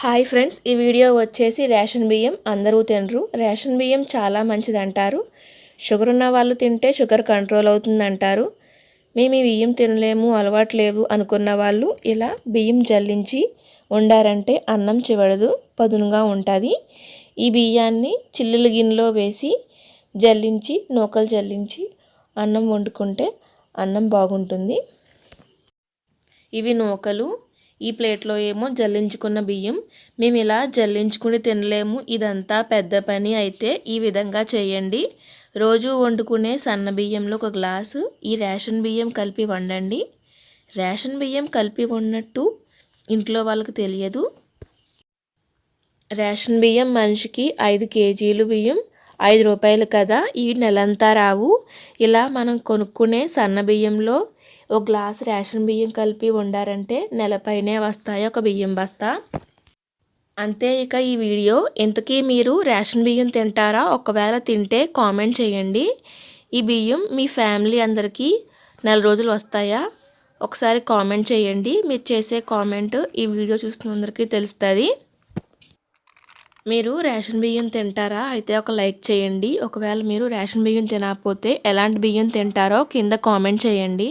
Hi friends ఈ video వచ్చేసి ration బియ్యం అందరూ తినరు. రేషన్ బియ్యం చాలా మంచిది అంటారు షుగర్ ఉన్న వాళ్ళు తింటే షుగర్ కంట్రోల్ అవుతుంది అంటారు మేము ఈ బియ్యం తినలేము అలవాటు లేవు అనుకున్న వాళ్ళు ఇలా బియ్యం జల్లించి వండారంటే అన్నం చివడదు పదునుగా ఉంటుంది. ఈ బియ్యాన్ని చిల్లుల గిన్నెలో వేసి జల్లించి నూకలు జల్లించి అన్నం వండుకుంటే అన్నం బాగుంటుంది. ఇవి నూకలు ఈ ప్లేట్లో ఏమో జల్లించుకున్న బియ్యం. మేము ఇలా జల్లించుకుని తినలేము. ఇదంతా పెద్ద పని అయితే ఈ విధంగా చేయండి. రోజు వండుకునే సన్న బియ్యంలో ఒక గ్లాసు ఈ రేషన్ బియ్యం కలిపి వండండి. రేషన్ బియ్యం కలిపి వండినట్టు ఇంట్లో వాళ్ళకి తెలియదు. రేషన్ బియ్యం మనిషికి ఐదు కేజీలు బియ్యం ఐదు రూపాయలు కదా ఇవి నెలంతా రావు. ఇలా మనం కొనుక్కునే సన్న బియ్యంలో ఒక గ్లాస్ రేషన్ బియ్యం కలిపి వండారంటే నెలపైనే వస్తాయి ఒక బియ్యం బస్తా. అంతే ఇక ఈ వీడియో. ఇంతకీ మీరు రేషన్ బియ్యం తింటారా? ఒకవేళ తింటే కామెంట్ చేయండి. ఈ బియ్యం మీ ఫ్యామిలీ అందరికీ నెల రోజులు వస్తాయా? ఒకసారి కామెంట్ చేయండి. మీరు చేసే కామెంట్ ఈ వీడియో చూస్తున్నందరికీ తెలుస్తుంది. మీరు రేషన్ బియ్యం తింటారా? అయితే ఒక లైక్ చేయండి. ఒకవేళ మీరు రేషన్ బియ్యం తినకపోతే ఎలాంటి బియ్యం తింటారో కింద కామెంట్ చేయండి.